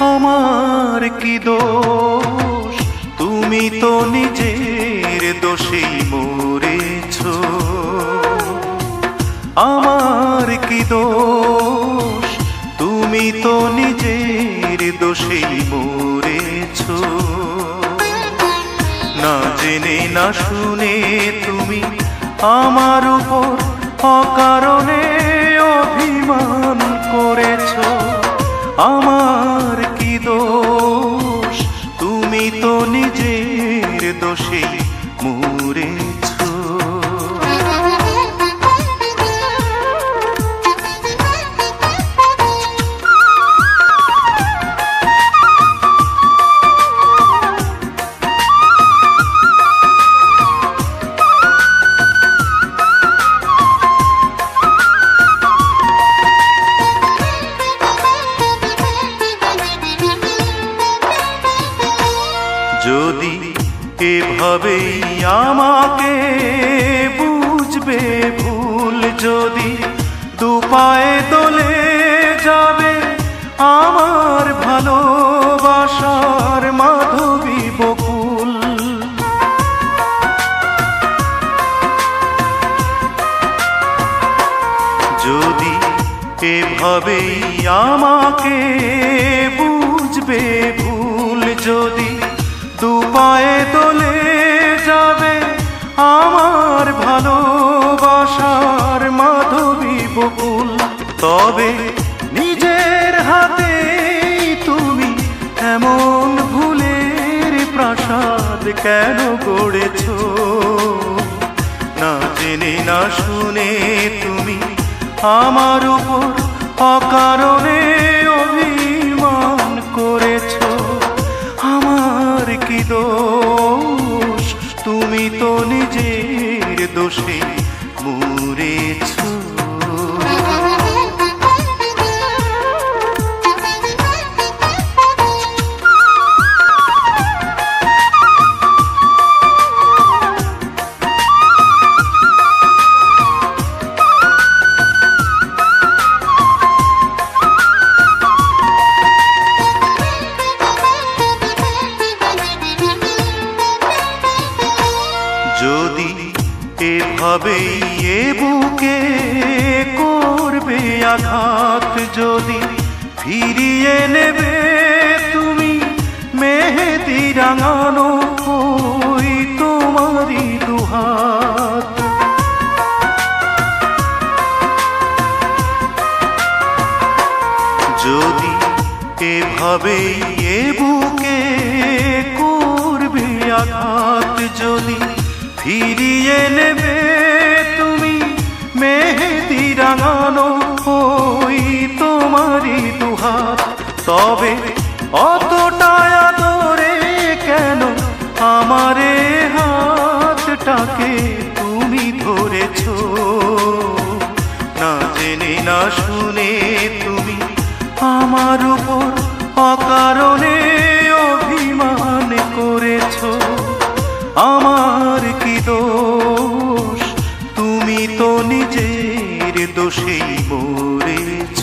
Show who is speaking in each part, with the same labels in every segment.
Speaker 1: আমার কি দোষ? তুমি তো নিজের দোষেই মরেছ। আমার কি দোষ? তুমি তো নিজের দোষেই মরেছ। না জেনে, না শুনে তুমি আমার উপর অকারণে অভিমান করেছ। আমার মরেছ যদি এভাবেই আমাকে বুঝবে ভুল যদি। দুপায়ে দোলে যাবে আমার ভালোবাসার মাধবী বকুল। যদি এভাবেই আমাকে বুঝবে ভুল যদি। দুপায়ে ভালোবাসার মাধবী বকুল। তবে নিজের হাতে তুমি এমন ভুলের প্রাসাদ কেন গড়েছ? না জেনে, না শুনে তুমি আমার উপর অকারণে অভিমান করেছ। আমার কি দোষ? তুমি তো নিজের দোষে মরেছ এ বুকে করবে আঘাত যদি ফিরিয়ে নেবে তুমি মেহেদি রাঙানো ওই তোমারই দুহাত? যদি এভাবেই এ বুকে করবে আঘাত যদি ফিরিয়ে নেবে মেহেদি রাঙানো ওই তোমারই দুহাত। তবে অতটা নিজের দোষেই মরেছ।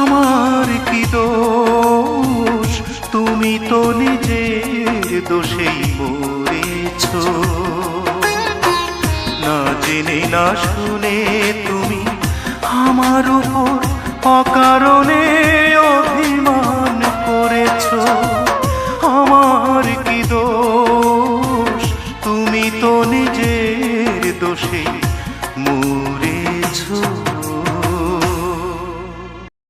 Speaker 1: আমার কি দোষ? তুমি তো নিজের দোষেই মরেছ। না জেনে, না শুনে তুমি আমার উপর অকারণে অভিমান করেছ। আমার কি দোষ? তুমি তো নিজের দোষেই